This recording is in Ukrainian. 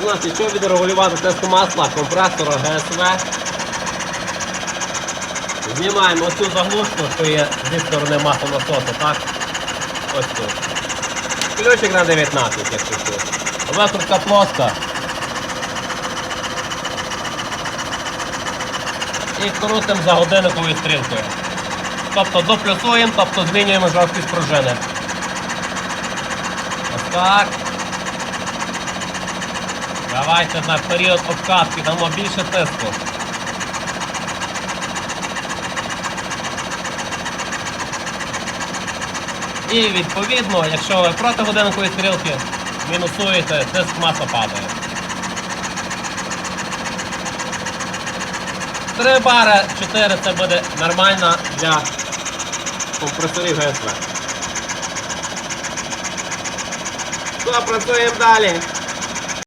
Значить, що відрегулювати тиск масла компресора ГСВ? Знімаємо оцю заглушку, що є зі сторони маслонасосу, так? Ось тут. Ключик на 19, якщо що. Викрутка плоска. І крутимо за годинниковою стрілкою. Тобто доплюсуємо, тобто змінюємо жорсткість пружини. Ось так. Давайте на період обкатки дамо більше тиску. І відповідно, якщо ви проти годинникової стрілки мінусуєте, тиск маса падає. Три бари, 4 це буде нормально для компресорів ГСВ. Що, працюємо далі.